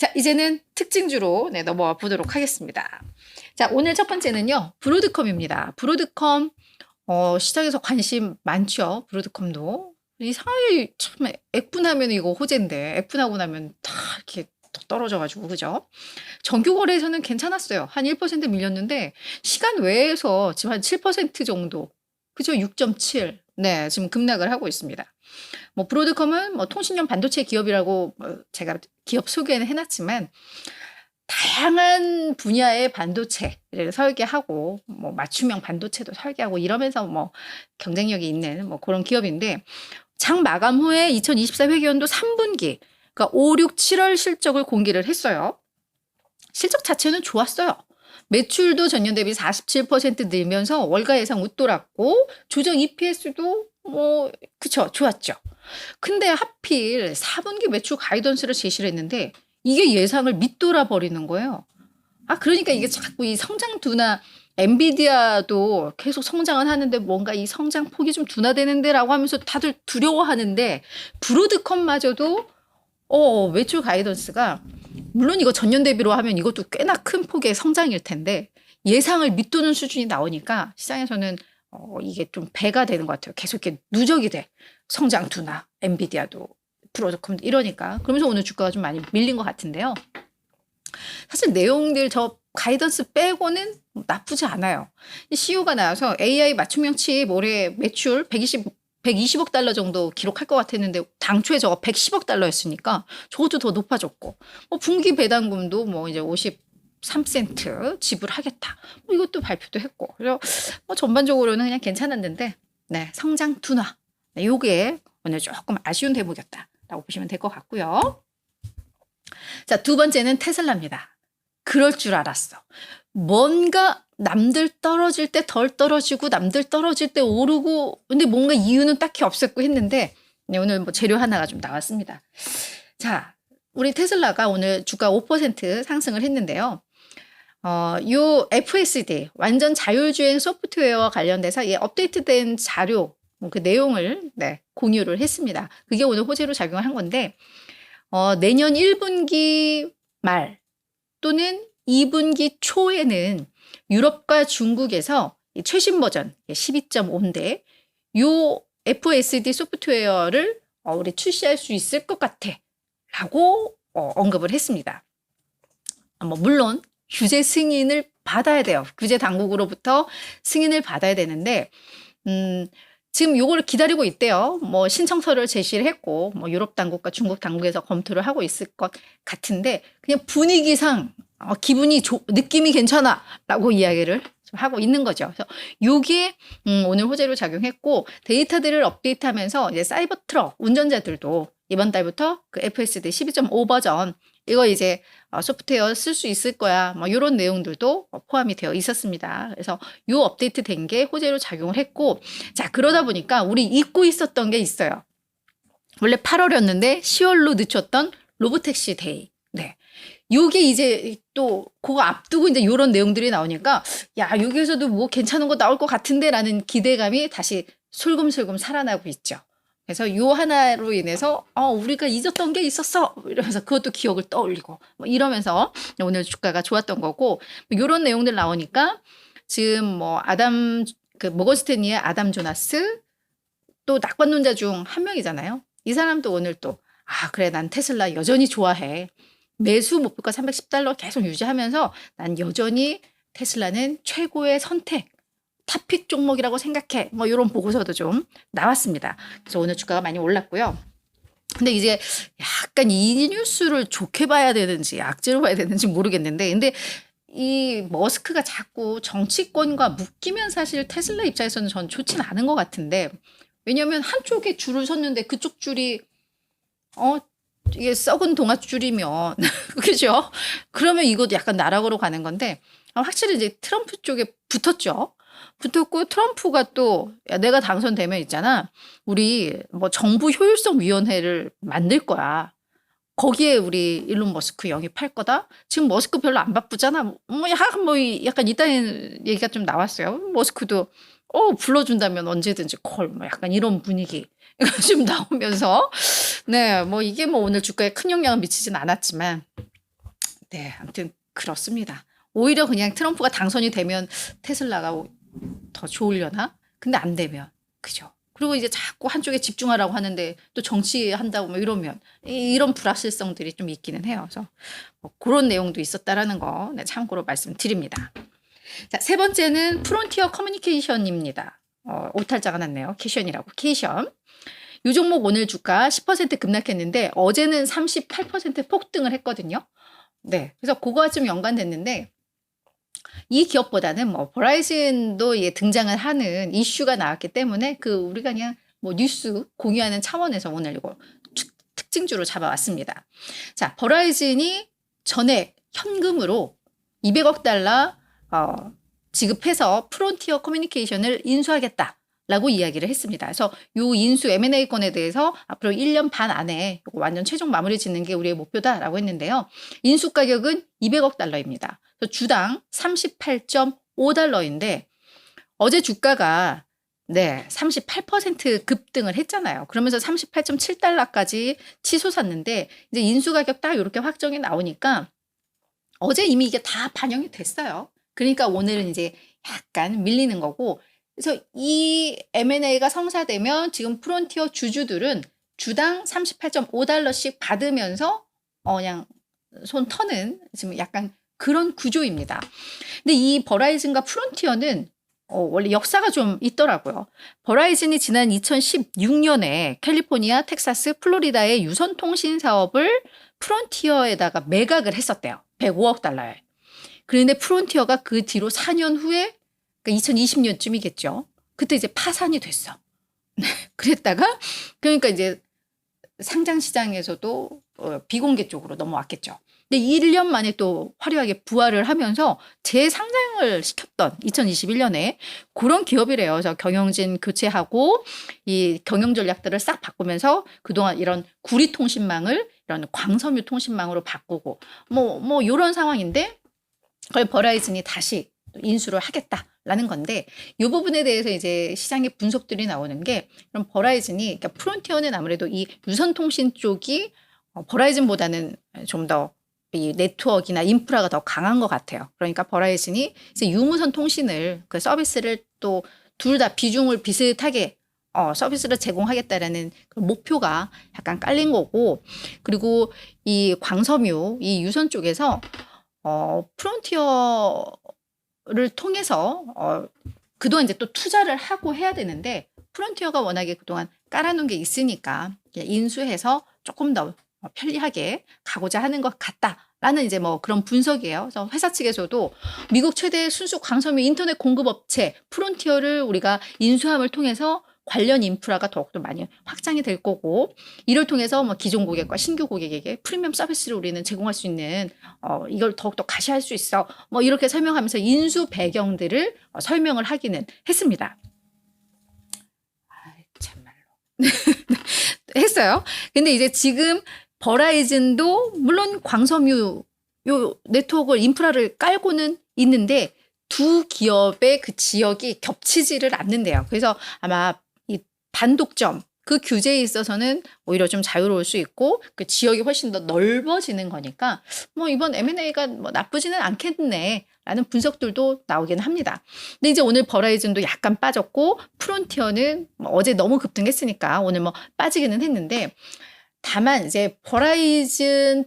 자, 이제는 특징주로 네, 넘어와 보도록 하겠습니다. 자, 오늘 첫 번째는요. 브로드컴입니다. 브로드컴 어, 시장에서 관심 많죠. 브로드컴도. 이상하게 참 액분하면 이거 호재인데 액분하고 나면 다 이렇게 떨어져가지고 그죠? 정규 거래에서는 괜찮았어요. 한 1% 밀렸는데 시간 외에서 지금 한 7% 정도 그죠? 6.7. 네, 지금 급락을 하고 있습니다. 뭐 브로드컴은 뭐 통신용 반도체 기업이라고 뭐 제가 기업 소개는 해놨지만 다양한 분야의 반도체를 설계하고 뭐 맞춤형 반도체도 설계하고 이러면서 뭐 경쟁력이 있는 뭐 그런 기업인데 장 마감 후에 2024 회계연도 3분기 그러니까 5, 6, 7월 실적을 공개를 했어요. 실적 자체는 좋았어요. 매출도 전년 대비 47% 늘면서 월가 예상 웃돌았고 조정 EPS도 뭐 그쵸 좋았죠. 근데 하필 4분기 매출 가이던스를 제시를 했는데 이게 예상을 밑돌아 버리는 거예요. 아 그러니까 이게 자꾸 이 성장 둔화 엔비디아도 계속 성장은 하는데 뭔가 이 성장 폭이 좀 둔화되는데라고 하면서 다들 두려워하는데 브로드컴마저도 어 매출 가이던스가 물론 이거 전년 대비로 하면 이것도 꽤나 큰 폭의 성장일 텐데 예상을 밑도는 수준이 나오니까 시장에서는 어, 이게 좀 배가 되는 것 같아요. 계속 이렇게 누적이 돼. 성장 둔화, 엔비디아도 프로덕컴도 이러니까. 그러면서 오늘 주가가 좀 많이 밀린 것 같은데요. 사실 내용들 저 가이던스 빼고는 나쁘지 않아요. CU가 나와서 AI 맞춤형 칩 올해 매출 120 120억 달러 정도 기록할 것 같았는데 당초에 저거 110억 달러였으니까 저것도 더 높아졌고 뭐 분기 배당금도 뭐 이제 53센트 지불하겠다. 뭐 이것도 발표도 했고 그래서 뭐 전반적으로는 그냥 괜찮았는데 네 성장 둔화 네, 요게 오늘 조금 아쉬운 대목이었다라고 보시면 될 것 같고요. 자 두 번째는 테슬라입니다. 그럴 줄 알았어. 뭔가 남들 떨어질 때 덜 떨어지고 남들 떨어질 때 오르고 근데 뭔가 이유는 딱히 없었고 했는데 네, 오늘 뭐 재료 하나가 좀 나왔습니다. 자, 우리 테슬라가 오늘 주가 5% 상승을 했는데요. 어, 요 FSD 완전 자율주행 소프트웨어와 관련돼서 예, 업데이트된 자료 그 내용을 네, 공유를 했습니다. 그게 오늘 호재로 작용을 한 건데 어, 내년 1분기 말 또는 2분기 초에는 유럽과 중국에서 최신 버전 12.5인데 요 FSD 소프트웨어를 어, 우리 출시할 수 있을 것 같아 라고 어, 언급을 했습니다. 뭐 물론 규제 승인을 받아야 돼요. 규제 당국으로부터 승인을 받아야 되는데 음, 지금 요거를 기다리고 있대요. 뭐 신청서를 제시를 했고 뭐 유럽 당국과 중국 당국에서 검토를 하고 있을 것 같은데 그냥 분위기상 어, 기분이 조, 느낌이 괜찮아라고 이야기를 하고 있는 거죠. 그래서 요게 음, 오늘 호재로 작용했고 데이터들을 업데이트하면서 이제 사이버 트럭 운전자들도 이번 달부터 그 FSD 12.5 버전 이거 이제 어, 소프트웨어 쓸 수 있을 거야. 뭐 이런 내용들도 포함이 되어 있었습니다. 그래서 요 업데이트 된 게 호재로 작용을 했고 자 그러다 보니까 우리 잊고 있었던 게 있어요. 원래 8월이었는데 10월로 늦췄던 로보택시 데이. 네. 요게 이제 또 그거 앞두고 이제 요런 내용들이 나오니까 야 여기에서도 뭐 괜찮은 거 나올 것 같은데라는 기대감이 다시 솔금솔금 살아나고 있죠. 그래서 요 하나로 인해서 어 우리가 잊었던 게 있었어 이러면서 그것도 기억을 떠올리고 뭐 이러면서 오늘 주가가 좋았던 거고 뭐 요런 내용들 나오니까 지금 뭐 아담 그 모건스탠리의 아담 조나스 또 낙관론자 중 한 명이잖아요. 이 사람도 오늘 또 아 그래 난 테슬라 여전히 좋아해. 매수 목표가 310달러 계속 유지하면서 난 여전히 테슬라는 최고의 선택, 탑픽 종목이라고 생각해. 뭐 이런 보고서도 좀 나왔습니다. 그래서 오늘 주가가 많이 올랐고요. 근데 이제 약간 이 뉴스를 좋게 봐야 되는지 악재로 봐야 되는지 모르겠는데 근데 이 머스크가 자꾸 정치권과 묶이면 사실 테슬라 입장에서는 전 좋진 않은 것 같은데 왜냐하면 한쪽에 줄을 섰는데 그쪽 줄이 어 이게 썩은 동아줄이면 그죠? 그러면 이것도 약간 나락으로 가는 건데 아, 확실히 이제 트럼프 쪽에 붙었죠. 붙었고 트럼프가 또 야, 내가 당선되면 있잖아. 우리 뭐 정부 효율성 위원회를 만들 거야. 거기에 우리 일론 머스크 영입할 거다. 지금 머스크 별로 안 바쁘잖아. 뭐, 약간 뭐 약간 이딴 얘기가 좀 나왔어요. 머스크도 어 불러준다면 언제든지 콜. 뭐 약간 이런 분위기. 좀 나오면서 네, 뭐 이게 뭐 오늘 주가에 큰 영향을 미치진 않았지만 네, 아무튼 그렇습니다. 오히려 그냥 트럼프가 당선이 되면 테슬라가 오- 더 좋으려나? 근데 안 되면 그죠. 그리고 이제 자꾸 한쪽에 집중하라고 하는데 또 정치한다고 뭐 이러면 이- 이런 불확실성들이 좀 있기는 해요. 그래서 뭐 그런 내용도 있었다라는 거 네, 참고로 말씀드립니다. 자, 세 번째는 프론티어 커뮤니케이션입니다. 어, 오탈자가 났네요. 캐션이라고. 캐션. 이 종목 오늘 주가 10% 급락했는데 어제는 38% 폭등을 했거든요. 네. 그래서 그거와 좀 연관됐는데 이 기업보다는 뭐 버라이즌도 예, 등장을 하는 이슈가 나왔기 때문에 그 우리가 그냥 뭐 뉴스 공유하는 차원에서 오늘 이거 특- 특징주로 잡아왔습니다. 자, 버라이즌이 전액 현금으로 200억 달러 어, 지급해서 프론티어 커뮤니케이션을 인수하겠다. 라고 이야기를 했습니다. 그래서 요 인수 M&A 건에 대해서 앞으로 1년 반 안에 완전 최종 마무리 짓는 게 우리의 목표다라고 했는데요. 인수 가격은 200억 달러입니다. 주당 38.5달러인데 어제 주가가 네, 38% 급등을 했잖아요. 그러면서 38.7달러까지 치솟았는데 이제 인수 가격 딱 이렇게 확정이 나오니까 어제 이미 이게 다 반영이 됐어요. 그러니까 오늘은 이제 약간 밀리는 거고 그래서 이 M&A가 성사되면 지금 프론티어 주주들은 주당 38.5달러씩 받으면서 어 그냥 손 터는 지금 약간 그런 구조입니다. 근데 이 버라이즌과 프론티어는 어, 원래 역사가 좀 있더라고요. 버라이즌이 지난 2016년에 캘리포니아, 텍사스, 플로리다의 유선 통신 사업을 프론티어에다가 매각을 했었대요. 105억 달러에. 그런데 프론티어가 그 뒤로 4년 후에 그러니까 2020년쯤이겠죠. 그때 이제 파산이 됐어. 네, 그랬다가 그러니까 이제 상장 시장에서도 어, 비공개 쪽으로 넘어왔겠죠. 근데 1년 만에 또 화려하게 부활을 하면서 재상장을 시켰던 2021년에 그런 기업이래요. 그래서 경영진 교체하고 이 경영 전략들을 싹 바꾸면서 그동안 이런 구리 통신망을 이런 광섬유 통신망으로 바꾸고 뭐뭐 이런 상황인데 그걸 버라이즌이 다시 또 인수를 하겠다 라는 건데 이 부분에 대해서 이제 시장의 분석들이 나오는 게 그럼 버라이즌이 그러니까 프론티어는 아무래도 이 유선 통신 쪽이 어, 버라이즌보다는 좀 더 이 네트워크나 인프라가 더 강한 것 같아요. 그러니까 버라이즌이 이제 유무선 통신을 그 서비스를 또 둘 다 비중을 비슷하게 어, 서비스를 제공하겠다라는 그 목표가 약간 깔린 거고 그리고 이 광섬유 이 유선 쪽에서 어, 프론티어 를 통해서 어, 그동안 이제 또 투자를 하고 해야 되는데 프론티어가 워낙에 그동안 깔아놓은 게 있으니까 인수해서 조금 더 편리하게 가고자 하는 것 같다라는 이제 뭐 그런 분석이에요. 그래서 회사 측에서도 미국 최대 순수 광섬유 인터넷 공급 업체 프론티어를 우리가 인수함을 통해서 관련 인프라가 더욱더 많이 확장이 될 거고 이를 통해서 뭐 기존 고객과 신규 고객에게 프리미엄 서비스를 우리는 제공할 수 있는 어 이걸 더욱더 가시할 수 있어 뭐 이렇게 설명하면서 인수 배경들을 어, 설명을 하기는 했습니다. 아이, 참말로 했어요. 근데 이제 지금 버라이즌도 물론 광섬유 요 네트워크 인프라를 깔고는 있는데 두 기업의 그 지역이 겹치지를 않는데요. 그래서 아마 이 반독점 그 규제에 있어서는 오히려 좀 자유로울 수 있고 그 지역이 훨씬 더 넓어지는 거니까 뭐 이번 M&A가 뭐 나쁘지는 않겠네 라는 분석들도 나오긴 합니다. 근데 이제 오늘 버라이즌도 약간 빠졌고 프론티어는 뭐 어제 너무 급등했으니까 오늘 뭐 빠지기는 했는데 다만 이제 버라이즌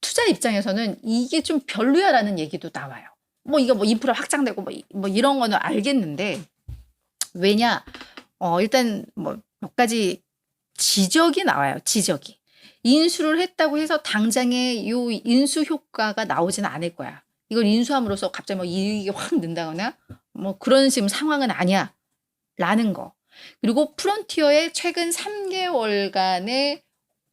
투자 입장에서는 이게 좀 별로야라는 얘기도 나와요. 뭐 이거 뭐 인프라 확장되고 뭐, 이- 뭐 이런 거는 알겠는데 왜냐 어 일단 뭐 몇 가지 지적이 나와요. 지적이 인수를 했다고 해서 당장에 요 인수 효과가 나오지는 않을 거야. 이걸 인수함으로써 갑자기 뭐 이익이 확 는다거나 뭐 그런 지금 상황은 아니야. 라는 거. 그리고 프론티어의 최근 3개월간의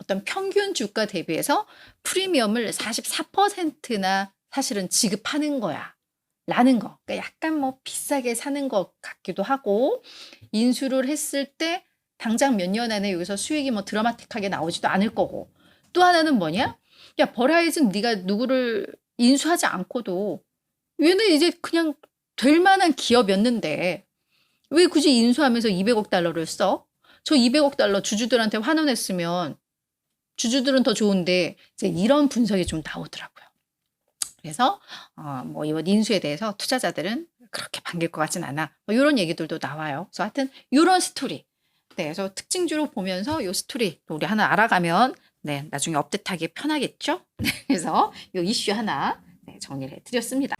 어떤 평균 주가 대비해서 프리미엄을 44%나 사실은 지급하는 거야. 라는 거. 그러니까 약간 뭐 비싸게 사는 것 같기도 하고, 인수를 했을 때 당장 몇 년 안에 여기서 수익이 뭐 드라마틱하게 나오지도 않을 거고. 또 하나는 뭐냐? 야, 버라이즌 네가 누구를 인수하지 않고도 얘는 이제 그냥 될 만한 기업이었는데 왜 굳이 인수하면서 200억 달러를 써? 저 200억 달러 주주들한테 환원했으면 주주들은 더 좋은데 이제 이런 분석이 좀 나오더라고요. 그래서 어, 뭐 인수에 대해서 투자자들은 그렇게 반길 것 같진 않아. 뭐 이런 얘기들도 나와요. 그래서 하여튼 이런 스토리. 네, 그래서 특징주로 보면서 요 스토리 우리 하나 알아가면 네, 나중에 업데이트하기 편하겠죠? 네, 그래서 요 이슈 하나 네, 정리를 해드렸습니다.